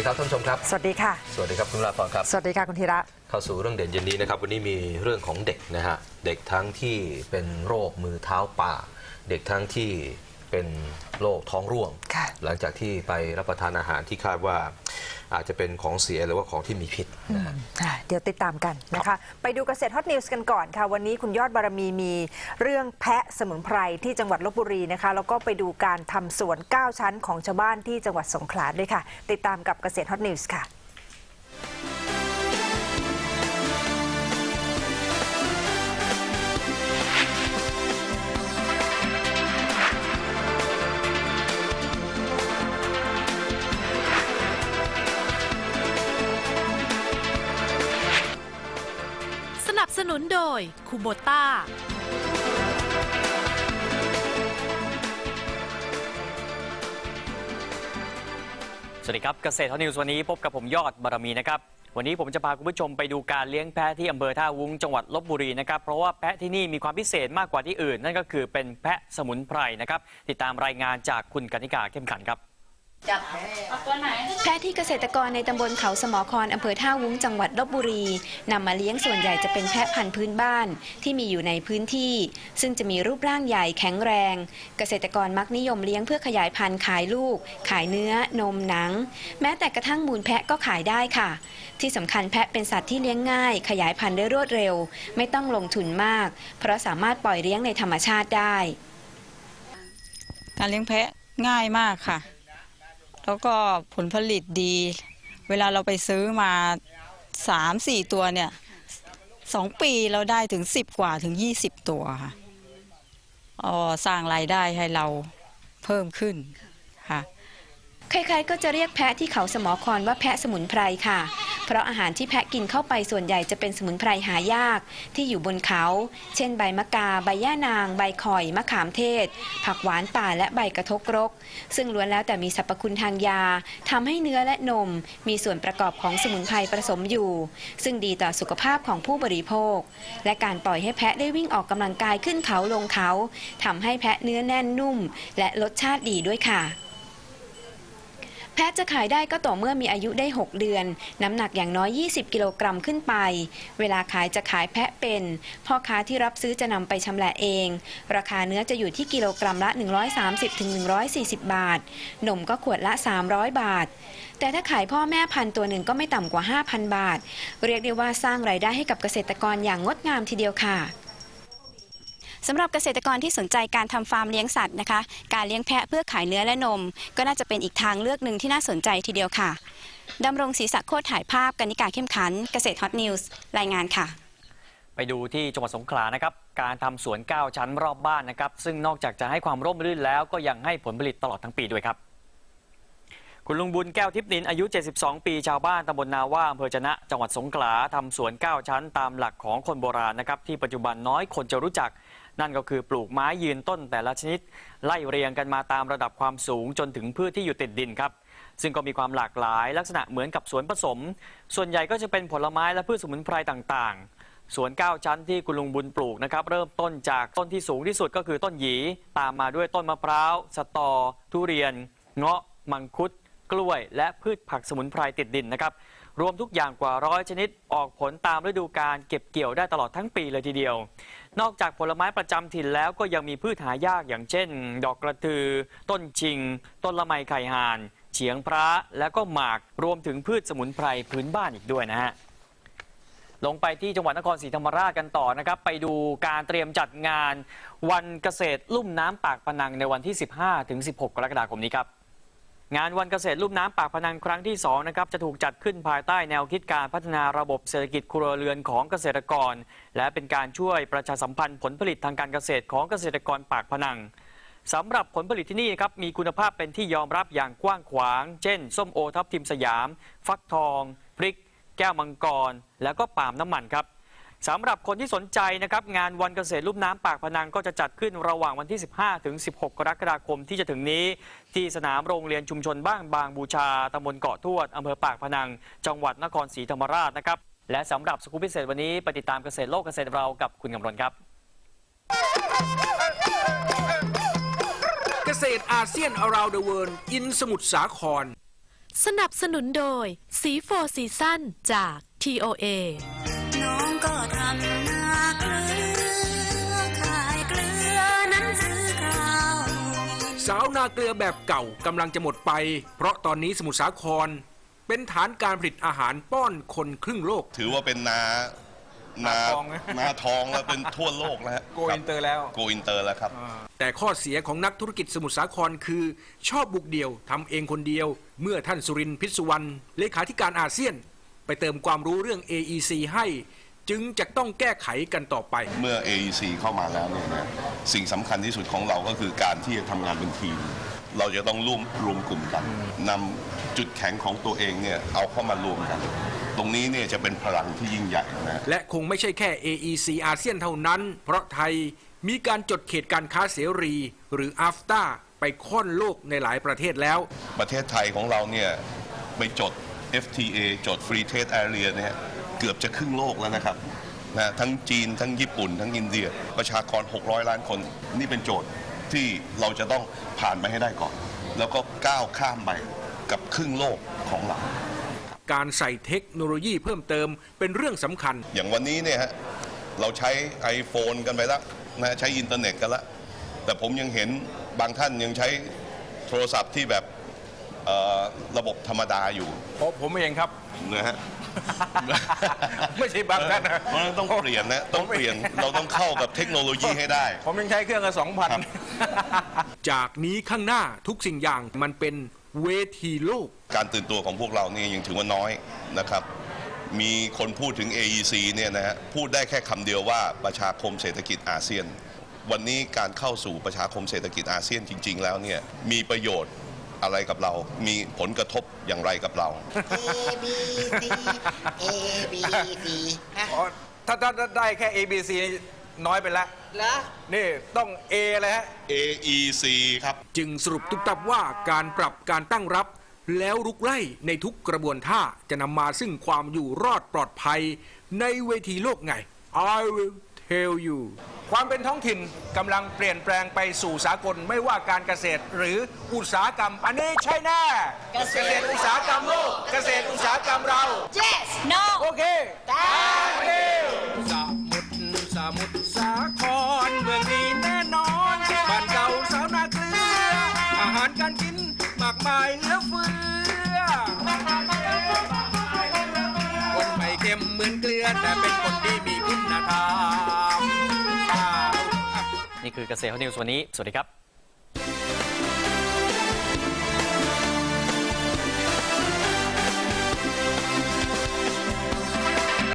ดีครับท่านผู้ชมครับ สวัสดีค่ะ สวัสดีครับคุณราพรครับ สวัสดีค่ะคุณธีระ เข้าสู่เรื่องเด่นเย็นนี้นะครับ วันนี้มีเรื่องของเด็กนะฮะ เด็กทั้งที่เป็นโรคมือเท้าป่าเด็กทั้งที่ เป็นโรคท้องร่วงค่ะหลังจากที่ไปรับประทานอาหารที่คาดว่าอาจจะเป็นของเสียหรือว่าของที่มีพิษนะฮะอ่าเดี๋ยวติดตามกันนะคะ ไปดูเกษตรฮอตนิวส์กันก่อนค่ะ วันนี้คุณยอดบารมีมีเรื่องแพะสมุนไพรที่จังหวัดลบบุรีนะคะ แล้วก็ไปดูการทำสวน 9 ชั้นของชาวบ้านที่จังหวัดสงขลาด้วยค่ะ ติดตามกับเกษตรฮอตนิวส์ค่ะ สนุนโดยคูโบต้าสวัสดีครับเกษตรทอนิวส์วันนี้พบกับผมยอดบารมีนะครับ วันนี้ผมจะพาคุณผู้ชมไปดูการเลี้ยงแพะที่อำเภอท่าวุ้งจังหวัดลบบุรีนะครับ เพราะว่าแพะที่นี่มีความพิเศษมากกว่าที่อื่น นั่นก็คือเป็นแพะสมุนไพรนะครับ ติดตามรายงานจากคุณกนิกาเข้มขันครับ แพะที่เกษตรกรในตำบลเขาสมอครอำเภอท่าวุ้งจังหวัดลบบุรีนำมาเลี้ยงส่วนใหญ่จะเป็นแพะพันธุ์พื้นบ้านที่มีอยู่ในพื้นที่ ซึ่งจะมีรูปร่างใหญ่แข็งแรง เกษตรกรมักนิยมเลี้ยงเพื่อขยายพันธุ์ขายลูก ขายเนื้อ นมหนัง แม้แต่กระทั่งมูลแพะก็ขายได้ค่ะ ที่สำคัญแพะเป็นสัตว์ที่เลี้ยงง่าย ขยายพันธุ์ได้รวดเร็ว ไม่ต้องลงทุนมาก เพราะสามารถปล่อยเลี้ยงในธรรมชาติได้ การเลี้ยงแพะง่ายมากค่ะ แล้วก็ผลผลิตดี เวลาเราไปซื้อมาสามสี่ตัวเนี่ยสองปีเราได้ถึงสิบกว่าถึงยี่สิบตัวค่ะอ๋อสร้างรายได้ให้เราเพิ่มขึ้นค่ะ ใครๆก็จะเรียกแพะที่เขาสมอครว่าแพะสมุนไพรค่ะ เพราะอาหารที่แพะกินเข้าไปส่วนใหญ่จะเป็นสมุนไพรหายาก ที่อยู่บนเขา เช่นใบมะกา ใบย่านาง ใบข่อย มะขามเทศ ผักหวานป่าและใบกระทกรก ซึ่งล้วนแล้วแต่มีสรรพคุณทางยาทำให้เนื้อและนม มีส่วนประกอบของสมุนไพรผสมอยู่ ซึ่งดีต่อสุขภาพของผู้บริโภค และการปล่อยให้แพะได้วิ่งออกกำลังกายขึ้นเขาลงเขาทำให้แพะเนื้อแน่นนุ่ม และรสชาติดีด้วยค่ะ แพะจะขายได้ก็ต่อเมื่อมีอายุได้ 6 เดือน น้ำหนักอย่างน้อย 20 กิโลกรัมขึ้นไป เวลาขายจะขายแพะเป็น พ่อค้าที่รับซื้อจะนำไปชำแหละเอง ราคาเนื้อจะอยู่ที่กิโลกรัมละ 130-140 บาท นมก็ขวดละ 300 บาท แต่ถ้าขายพ่อแม่พันตัวหนึ่งก็ไม่ต่ำกว่า 5,000 บาท เรียกได้ว่าสร้างรายได้ให้กับเกษตรกรอย่างงดงามทีเดียวค่ะ สำหรับเกษตรกรที่สนใจการทำฟาร์มเลี้ยงสัตว์นะคะ การเลี้ยงแพะเพื่อขายเนื้อและนม ก็น่าจะเป็นอีกทางเลือกหนึ่งที่น่าสนใจทีเดียวค่ะดำรงศรีศักดิ์โคตรถ่ายภาพกนิกาเข้มขัน เกษตรฮอตนิวส์รายงานค่ะ ไปดูที่จังหวัดสงขลานะครับ การทำสวน 9 ชั้นรอบบ้านนะครับ ซึ่งนอกจากจะให้ความร่มรื่นแล้วก็ยังให้ผลผลิตตลอดทั้งปีด้วยครับ คุณลุงบุญแก้วทิพนินอายุ 72 ปีชาวบ้านตำบลนาว่าอำเภอจนะจังหวัดสงขลาทำสวน 9 ชั้นตามหลักของคนโบราณนะครับ ที่ปัจจุบันน้อยคนจะรู้จัก นั่นก็คือปลูกไม้ยืนต้นแต่ละชนิด ไล่เรียงกันมาตามระดับความสูงจนถึงพืชที่อยู่ติดดินครับ ซึ่งก็มีความหลากหลายลักษณะเหมือนกับสวนผสม ส่วนใหญ่ก็จะเป็นผลไม้และพืชสมุนไพรต่างๆสวน 9 ชั้นที่คุณลุงบุญปลูกนะครับ เริ่มต้นจากต้นที่สูงที่สุดก็คือต้นหยี ตามมาด้วยต้นมะพร้าว สตอ ทุเรียน เงาะ มังคุด กล้วย และพืชผักสมุนไพรติดดินนะครับ รวมทุกอย่างกว่าร้อยชนิดออกผลตามฤดูกาลเก็บเกี่ยวได้ตลอดทั้งปีเลยทีเดียว นอกจากผลไม้ประจำถิ่นแล้วก็ยังมีพืชหายากอย่างเช่น ดอกกระตือ ต้นชิง ต้นละไมไข่ห่าน เฉียงพระแล้วก็หมากรวมถึงพืชสมุนไพรพื้นบ้านอีกด้วยนะฮะลงไปที่จังหวัดนครศรีธรรมราชกันต่อนะครับ ไปดูการเตรียมจัดงานวันเกษตรลุ่มน้ำปากพนังในวันที่ 15ถึง16 กรกฎาคมนี้ครับ งานวันเกษตรลุ่มน้ำปากพนังครั้งที่2นะครับจะถูกจัดขึ้นภายใต้แนวคิดการพัฒนาระบบเศรษฐกิจครัวเรือนของเกษตรกร และเป็นการช่วยประชาสัมพันธ์ผลผลิตทางการเกษตรของเกษตรกรปากพนังสำหรับผลผลิตที่นี่ครับมีคุณภาพเป็นที่ยอมรับอย่างกว้างขวาง เช่น ส้มโอทับทิมสยาม ฟักทอง พริก แก้วมังกร แล้วก็ปาล์มน้ำมันครับ สำหรับคนที่สนใจนะครับงานวันเกษตรลุ่มน้ำปากพนังก็จะจัดขึ้นระหว่างวันที่ 15 ถึง 16 กรกฎาคมที่จะถึงนี้ ที่สนามโรงเรียนชุมชนบ้านบางบูชาตำบลเกาะทวดอำเภอปากพนัง จังหวัดนครศรีธรรมราชนะครับและสำหรับสกู๊ปพิเศษวันนี้ไปติดตามเกษตรโลกเกษตรเรากับคุณกำรนครับ เกษตรอาเซียน around the world อินสมุทรสาคร สนับสนุนโดยสีโฟซีซั่นจาก TOA น้อง ก็ทำนาเกลือขายเกลือนั้นซื้อข้าวสาวนาเกลือแบบเก่ากำลังจะหมดไป เพราะตอนนี้สมุทรสาคร เป็นฐานการผลิตอาหารป้อนคนครึ่งโลก ถือว่าเป็นนานานาทองนะนาทองแล้วเป็นทั่วโลกแล้วฮะโกอินเตอร์แล้วโกอินเตอร์แล้วครับ แต่ข้อเสียของนักธุรกิจสมุทรสาครคือ ชอบบุกเดี่ยวทำเองคนเดียว เมื่อท่านสุรินทร์พิศวรรณเลขาธิการอาเซียน ไปเติมความรู้เรื่อง AEC ให้ จึงจะต้องแก้ไขกันต่อไป เมื่อ AEC เข้ามาแล้วเนี่ยนะสิ่งสำคัญที่สุดของเราก็คือการที่จะทำงานเป็นทีม เราจะต้องร่วมรวมกลุ่มกันนำจุดแข็งของตัวเองเนี่ยเอาเข้ามารวมกัน ตรงนี้เนี่ยจะเป็นพลังที่ยิ่งใหญ่นะ และคงไม่ใช่แค่ AEC อาเซียนเท่านั้น เพราะไทยมีการจดเขตการค้าเสรี หรือ AFTA ไปค่อนโลกในหลายประเทศแล้ว ประเทศไทยของเราเนี่ยไปจด FTA จด Free Trade Area เนี่ยเกือบจะครึ่งโลกแล้วนะครับนะทั้งจีนทั้งญี่ปุ่น ทั้งอินเดีย ประชากร 600 ล้านคน นี่เป็นโจทย์ที่เราจะต้องผ่านไปให้ได้ก่อน แล้วก็ก้าวข้ามไปกับครึ่งโลกของเรา การใส่เทคโนโลยีเพิ่มเติมเป็นเรื่องสำคัญ อย่างวันนี้เนี่ยฮะเราใช้ iPhone กันไปแล้วนะใช้อินเทอร์เน็ตกันแล้วแต่ผมยังเห็นบางท่านยังใช้โทรศัพท์ที่แบบ เอ่อระบบธรรมดาอยู่เพราะผมเองครับ นะฮะ ไม่ใช่บางท่านนะ เพราะฉะนั้นต้องเปลี่ยนนะต้องเปลี่ยนเราต้องเข้ากับเทคโนโลยีให้ได้ ผมยังใช้เครื่องละสองพันครับจากนี้ข้างหน้าทุกสิ่งอย่างมันเป็นเวทีโลก การตื่นตัวของพวกเราเนี่ยยังถือว่าน้อยนะครับ มีคนพูดถึง AEC เนี่ยนะฮะพูดได้แค่คำเดียวว่าประชาคมเศรษฐกิจอาเซียน วันนี้การเข้าสู่ประชาคมเศรษฐกิจอาเซียนจริง ๆ แล้วเนี่ยมีประโยชน์ อะไรกับเรา มีผลกระทบอย่างไรกับเรา A B C A B C ฮะถ้าถ้าได้แค่ A B C น้อยไปแล้ว เหรอ นี่ต้อง A เลยฮะ AEC ครับ จึงสรุปทุกตับว่าการปรับการตั้งรับ แล้วรุกไล่ในทุกกระบวนท่าจะนำมาซึ่งความอยู่รอดปลอดภัย ในเวทีโลกไง I will tell you ความเป็นท้องถิ่นกำลังเปลี่ยนแปลงไปสู่สากลไม่ว่าการเกษตรหรืออุตสาหกรรม อันนี้ใช่แน่เกษตรอุตสาหกรรมโลกเกษตรอุตสาหกรรมเรา Yes No โอเค เป็นคนที่มีคุณธรรมนี่คือเกษตรนิวส์วันนี้ สวัสดีครับ